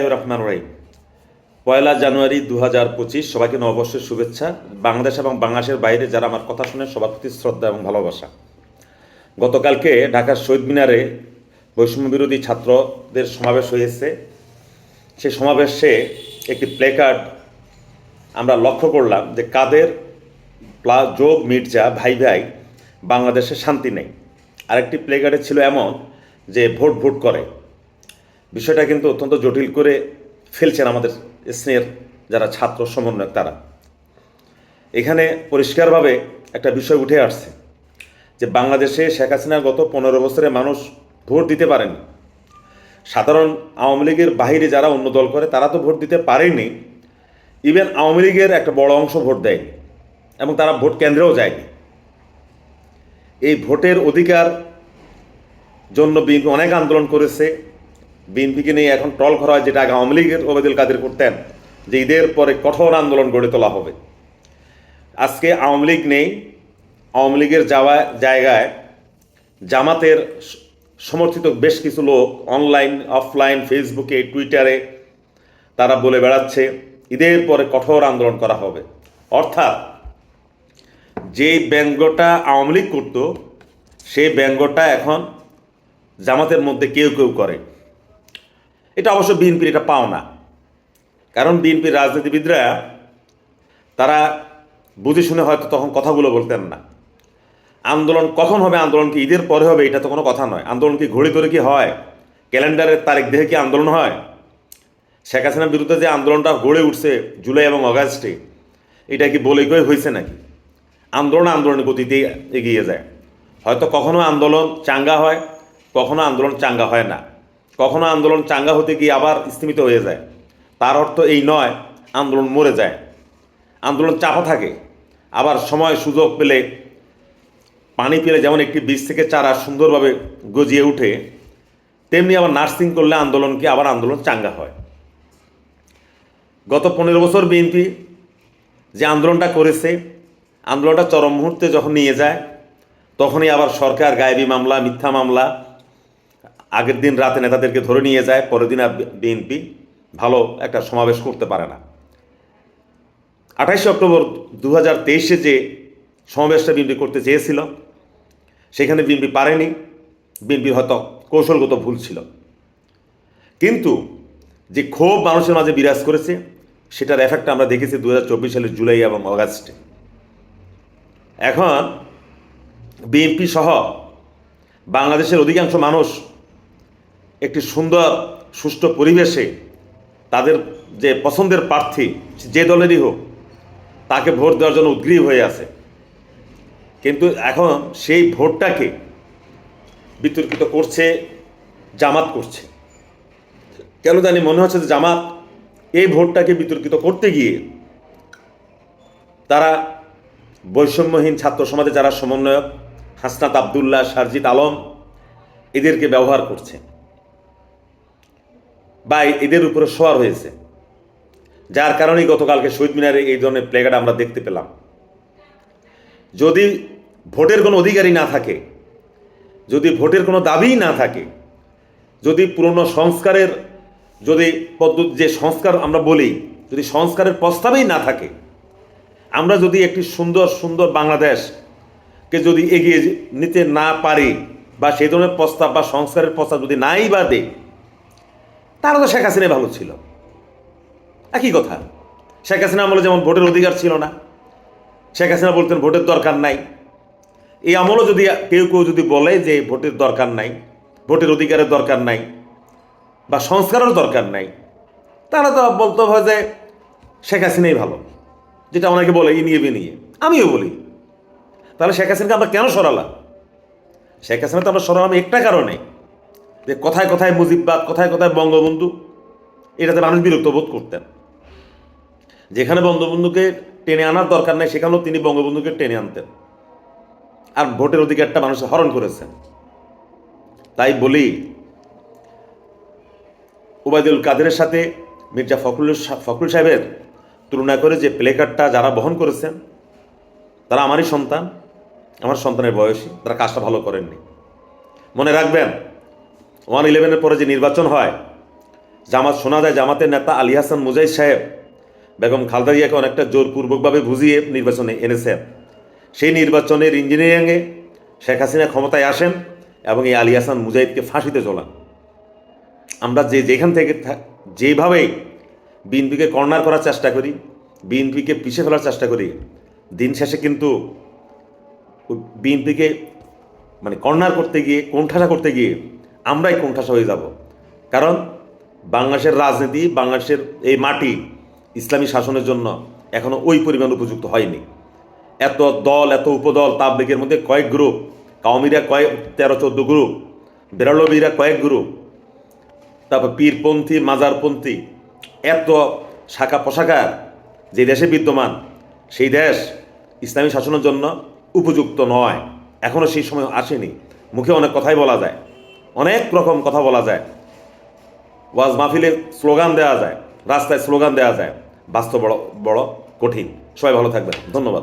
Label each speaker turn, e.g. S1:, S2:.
S1: রহমান রহিম। পয়লা জানুয়ারি দু হাজার পঁচিশ, সবাইকে নববর্ষের শুভেচ্ছা। বাংলাদেশ এবং বাংলাদেশের বাইরে যারা আমার কথা শুনে সবার প্রতি শ্রদ্ধা এবং ভালোবাসা। গতকালকে ঢাকার শহীদ মিনারে বৈষম্য বিরোধী ছাত্রদের সমাবেশ হয়েছে। সেই সমাবেশে একটি প্লেকার্ড আমরা লক্ষ্য করলাম যে কাদের প্লা যোগ, মির্জা, ভাই ভাই বাংলাদেশে শান্তি নেই। আরেকটি প্লেকার্ডে ছিল এমন যে ভোট ভোট করে। বিষয়টা কিন্তু অত্যন্ত জটিল করে ফেলছেন আমাদের স্নেহের যারা ছাত্র সমন্বয়ক তারা। এখানে পরিষ্কারভাবে একটা বিষয় উঠে আসছে যে বাংলাদেশে শেখ হাসিনার গত পনেরো বছরে মানুষ ভোট দিতে পারেনি। সাধারণ আওয়ামী লীগের বাহিরে যারা অন্য দল করে, তারা তো ভোট দিতে পারেনি। ইভেন আওয়ামী লীগের একটা বড় অংশ ভোট দেয়নি এবং তারা ভোট কেন্দ্রেও যায়নি। এই ভোটের অধিকার জন্য বিএনপি অনেক আন্দোলন করেছে। বিএনপিকে নিয়ে এখন ট্রল করা হয় যেটা আগে আওয়ামী লীগের ওবেদুল কাদের করতেন, যে ঈদের পরে কঠোর আন্দোলন গড়ে তোলা হবে। আজকে আওয়ামী লীগ নেই, আওয়ামী লীগের যাওয়া জায়গায় জামাতের সমর্থিত বেশ কিছু লোক অনলাইন অফলাইন ফেসবুকে টুইটারে তারা বলে বেড়াচ্ছে, ঈদের পরে কঠোর আন্দোলন করা হবে। অর্থাৎ যে ব্যঙ্গটা আওয়ামী লীগ করত, সেই ব্যঙ্গটা এখন জামাতের মধ্যে কেউ কেউ করে। এটা অবশ্য বিএনপির এটা পাও না কারণ বিএনপির রাজনীতিবিদরা, তারা বুঝে শুনে হয়তো তখন কথাগুলো বলতেন না। আন্দোলন কখন হবে? আন্দোলন কি ঈদের পরে হবে? এটা তো কোনো কথা নয়। আন্দোলন কি ঘড়ি ধরে কি হয়? ক্যালেন্ডারের তারিখ দেখে কি আন্দোলন হয়? শেখ হাসিনার বিরুদ্ধে যে আন্দোলনটা গড়ে উঠছে জুলাই এবং অগাস্টে, এটা কি বলে কয়ে হয়েছে নাকি? আন্দোলন আন্দোলনের গতিতে এগিয়ে যায়। হয়তো কখনো আন্দোলন চাঙ্গা হয়, কখনো আন্দোলন চাঙ্গা হয় না। কখনো আন্দোলন চাঙ্গা হতে গিয়ে আবার স্থিমিত হয়ে যায়। তার অর্থ এই নয়, আন্দোলন মরে যায়। আন্দোলন চাপা থাকে। আবার সময় সুযোগ পেলে, পানি পেলে যেমন একটি বীজ থেকে চারা সুন্দরভাবে গজিয়ে উঠে, তেমনি আবার নার্সিং করলে আন্দোলনকে আবার আন্দোলন চাঙ্গা হয়। গত পনেরো বছর বিএনপি যে আন্দোলনটা করেছে, আন্দোলনটা চরম মুহূর্তে যখন নিয়ে যায়, তখনই আবার সরকার গায়েবী মামলা, মিথ্যা মামলা আগের দিন রাতে নেতাদেরকে ধরে নিয়ে যায়, পরের দিন আর বিএনপি ভালো একটা সমাবেশ করতে পারে না। আঠাইশে অক্টোবর দু হাজার তেইশে যে সমাবেশটা বিএনপি করতে চেয়েছিল, সেখানে বিএনপি পারেনি। বিএনপির হয়তো কৌশলগত ভুল ছিল। কিন্তু যে ক্ষোভ মানুষের মাঝে বিরাজ করেছে, সেটার এফেক্ট আমরা দেখেছি দু হাজার চব্বিশ সালের জুলাই এবং অগাস্টে। এখন বিএনপি সহ বাংলাদেশের অধিকাংশ মানুষ একটি সুন্দর, সুষ্ঠু পরিবেশে তাদের যে পছন্দের প্রার্থী, যে দলেরই হোক, তাকে ভোট দেওয়ার জন্য উদ্গ্রীব হয়ে আছে। কিন্তু এখন সেই ভোটটাকে বিতর্কিত করছে, জামাত করছে। কেন জানি মনে হচ্ছে যে জামাত এই ভোটটাকে বিতর্কিত করতে গিয়ে তারা বৈষম্যহীন ছাত্র সমাজে যারা সমন্বয়ক, হাসনাত আবদুল্লাহ, সারজিত আলম, এদেরকে ব্যবহার করছে। বা এদের উপরে সোয়ার হয়েছে। যার কারণেই গতকালকে শহীদ মিনারে এই ধরনের প্লেকার্ড আমরা দেখতে পেলাম। যদি ভোটের কোনো অধিকারই না থাকে, যদি ভোটের কোনো দাবিই না থাকে, যদি পুরনো সংস্কারের, যদি পদ্ধতি যে সংস্কার আমরা বলি, যদি সংস্কারের প্রস্তাবেই না থাকে, আমরা যদি একটি সুন্দর সুন্দর বাংলাদেশকে যদি এগিয়ে নিতে না পারি বা সেই ধরনের প্রস্তাব বা সংস্কারের প্রস্তাব যদি নাই বা দেয় তাহলে তো শেখ হাসিনাই ভালো ছিল। একই কথা। শেখ হাসিনা আমলে যেমন ভোটের অধিকার ছিল না, শেখ হাসিনা বলতেন ভোটের দরকার নাই। এই আমলও যদি কেউ কেউ যদি বলে যে ভোটের দরকার নাই, ভোটের অধিকারের দরকার নাই বা সংস্কারের দরকার নাই তাহলে তো বলতে হয় যে শেখ হাসিনাই ভালো, যেটা অনেকে বলে ই নিয়ে বি নিয়ে আমিও বলি। তাহলে শেখ হাসিনাকে আমরা কেন সরালাম? শেখ হাসিনা তো আমরা সরালাম একটা কারণে। যে কথায় কথায় মুজিববাদ, কথায় কথায় বঙ্গবন্ধু, এটাতে মানুষ বিরক্ত বোধ করতেন। যেখানে বঙ্গবন্ধুকে টেনে আনার দরকার নেই, সেখানেও তিনি বঙ্গবন্ধুকে টেনে আনতেন। আর ভোটের অধিকারটা মানুষ হরণ করেছেন। তাই বলি, ওবায়দুল কাদেরের সাথে মির্জা ফখরুল ফখরুল সাহেবের তুলনা করে যে প্লে কার্ডটা যারা বহন করেছেন, তারা আমারই সন্তান, আমার সন্তানের বয়সী, তারা কাজটা ভালো করেননি। মনে রাখবেন ওয়ান ইলেভেনের পরে যে নির্বাচন হয়, জামাত শোনা যায় জামাতের নেতা আলী হাসান মুজাহিদ সাহেব, বেগম খালদা জিয়াকে অনেকটা জোরপূর্বকভাবে বুঝিয়ে নির্বাচনে এনেছেন। সেই নির্বাচনের ইঞ্জিনিয়ারিংয়ে শেখ হাসিনা ক্ষমতায় আসেন এবং এই আলী হাসান মুজাহিদকে ফাঁসিতে চলান আমরা যে যেখান থেকে থা- যেভাবে বিএনপিকে কর্নার করার চেষ্টা করি, বিএনপিকে পিছিয়ে ফেলার চেষ্টা করি, দিন শেষে কিন্তু বিএনপিকে মানে কর্নার করতে গিয়ে, কোণঠাসা করতে গিয়ে আমরাই কোণঠাসা হয়ে যাব। কারণ বাংলাদেশের রাজনীতি, বাংলাদেশের এই মাটি ইসলামী শাসনের জন্য এখনও ওই পরিমাণ উপযুক্ত হয়নি। এত দল, এত উপদল, তাবলিগের মধ্যে কয়েক গ্রুপ কাউমিরা কয়েক, তেরো, চোদ্দ গ্রুপ, বেরালবিরা কয়েক গ্রুপ, তারপর পীরপন্থী, মাজারপন্থী, এত শাখা পোশাকার যে দেশে বিদ্যমান, সেই দেশ ইসলামী শাসনের জন্য উপযুক্ত নয়। এখনও সেই সময় আসেনি। মুখে অনেক কথাই বলা যায়। অনেক রকম কথা বলা যায়। ওয়াজ মাহফিলে স্লোগান দেওয়া যায়, রাস্তায় স্লোগান দেওয়া যায়। বাস্তব বড় বড় কঠিন। সবাই ভালো থাকবেন। ধন্যবাদ।